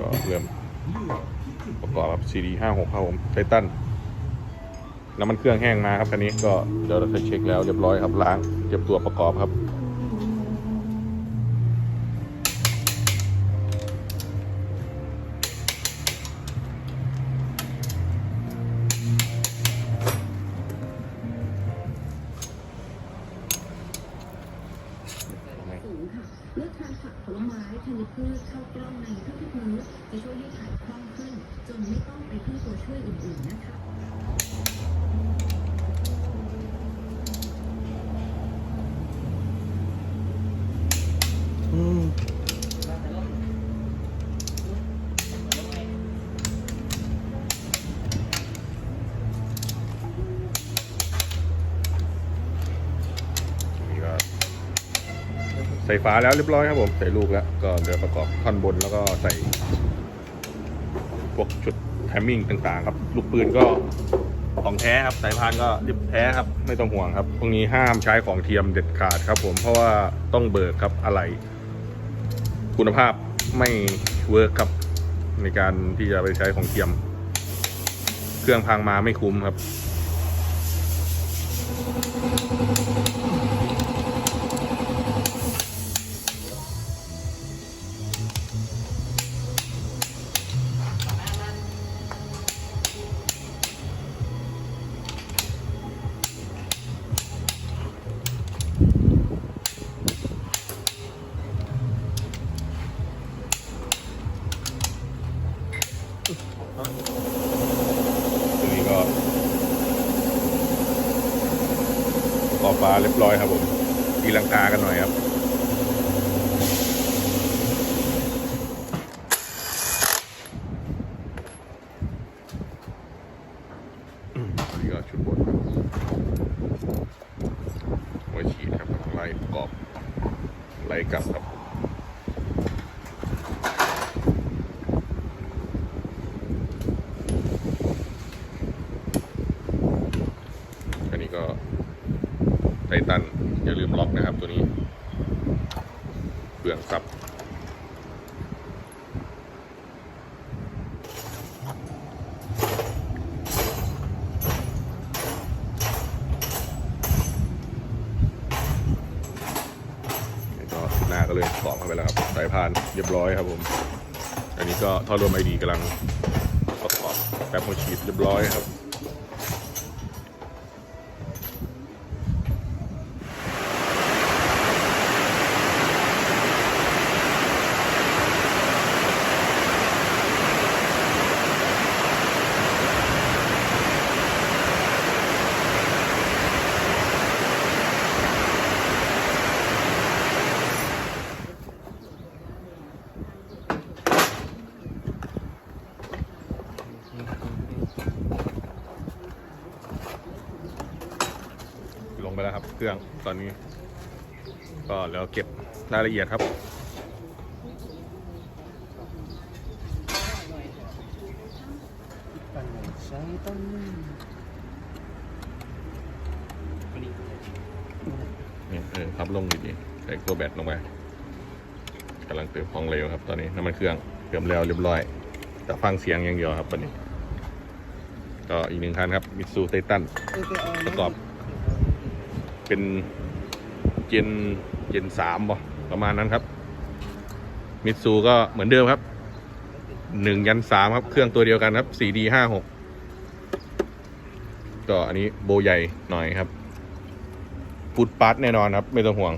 ก็เริ่มประกอบครับ CD ห้าหกครับผมไททันน้ำมันเครื่องแห้งมาครับคันนี้ก็เดี๋ยวเราจะเช็คแล้วเรียบร้อยครับล้างเก็บตัวประกอบครับ ธัญพืชเข้ากล้องในทุกๆมื้อจะช่วยให้ถ่ายคล่องขึ้น จนไม่ต้องไปพึ่งตัวช่วยอื่นๆนะคะ นี่ก็ ใส่ฝาแล้วเรียบร้อยครับผม ใส่ลูกแล้ว ก็เดี๋ยวประกอบท่อนบนแล้วก็ใส่ พวกชุดแทมมิ่งต่างๆ ครับ ลูกปืนก็ของแท้ครับ สายพานก็ริบแท้ครับ ไม่ต้องห่วงครับ พวกนี้ห้ามใช้ของเทียมเด็ดขาดครับ ผม เพราะว่าต้องเบิกครับอะไร คุณภาพไม่เวิร์กครับ ในการที่จะไปใช้ของเทียม เครื่องพังมาไม่คุ้มครับ ฟ้าเรียบร้อยครับผมตีลังกากันหน่อยครับนี่ก็ชุดบนครับหัวฉีดครับไล่ประกอบไล่กลับครับ อันนี้ก็ ไททัน อย่าลืมล็อกนะครับตัวนี้เปลืองซับก็ชุดหน้าก็เลยกรอบเข้าไปแล้วครับสายพานเรียบร้อยครับผม อันนี้ก็ท่อรวมไอดีกำลังประกอบแป๊บโมชีดเรียบร้อยครับ ไปแล้วครับเครื่องตอนนี้ ก็แล้วเก็บรายละเอียดครับปั่นใช้ต้นนี่เออพับลงดีๆใส่ตัวแบตลงไปกำลังเติมของเหลวครับ ตอนนี้น้ำมันเครื่องเติมแล้วเรียบร้อย แต่ฟังเสียงอย่างเดียวครับวันนี้ ก็อีกหนึ่งคันครับมิตซูไททันประกอบ เป็นเจนเจนสามป่ะประมาณนั้นครับ มิตซูก็เหมือนเดิมครับหนึ่งยันสามครับ เครื่องตัวเดียวกันครับ 4D ห้าหกก็อันนี้โบใหญ่หน่อยครับฟุตปัดแน่นอนครับ ไม่ต้องห่วง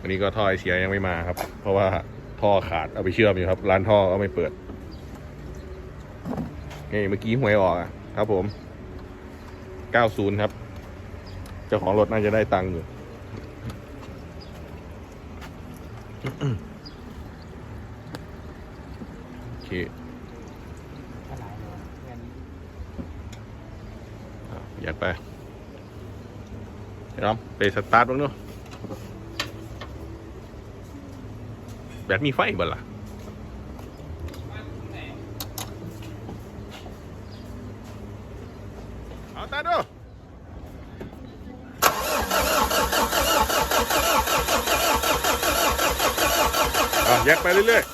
อันนี้ก็ท่อไอเสียยังไม่มาครับ เพราะว่าท่อขาดเอาไปเชื่อมอยู่ครับ ร้านท่อก็ไม่เปิดนี่เมื่อกี้หวยออกครับผม 90 ครับ จ้าของรถน่าจะได้ตังค์อยู่โอเคอะไรเนาะเงินอะยัดไปเดี๋ยวไปสตาร์ทบ้างเนาะแบตมีไฟบ่ล่ะเอาตาดู แยกไปเรื่อยๆ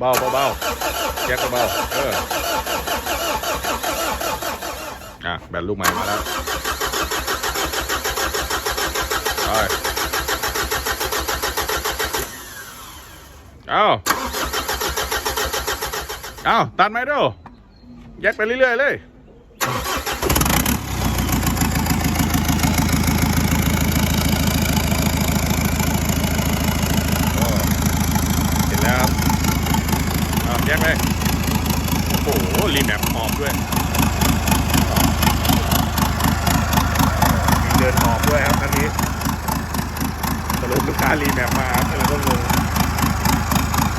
เบาๆเบาๆแยกเบาเอออะแบตลูกใหม่มาแล้วไปเอาเอาตัดไหมดูแยกไปเรื่อยๆเลยโอ้เสร็จแล้วครับเอาแยกไปโอ้โห รีแมปหอมด้วยมีเดินหอมด้วยครับอันนี้ส รุปลูกค้ารีแมปมาครับก็เลยต้องงง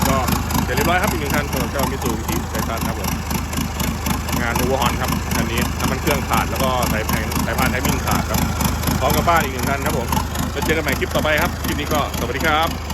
ก็เสร็จเรียบร้อยครับอีกหนึ่งคันสำหรับเจ้ามิสูบิชิไททันครับผมงานอูวฮอนครับคันนี้น้ำมันเครื่องขาดแล้วก็สายแพงสายพานไทมิ่งขาดครับพร้อมกับบ้านอีกหนึ่งคันครับผมแล้วเจอกันใหม่คลิปต่อไปครับคลิปนี้ก็สวัสดีครับ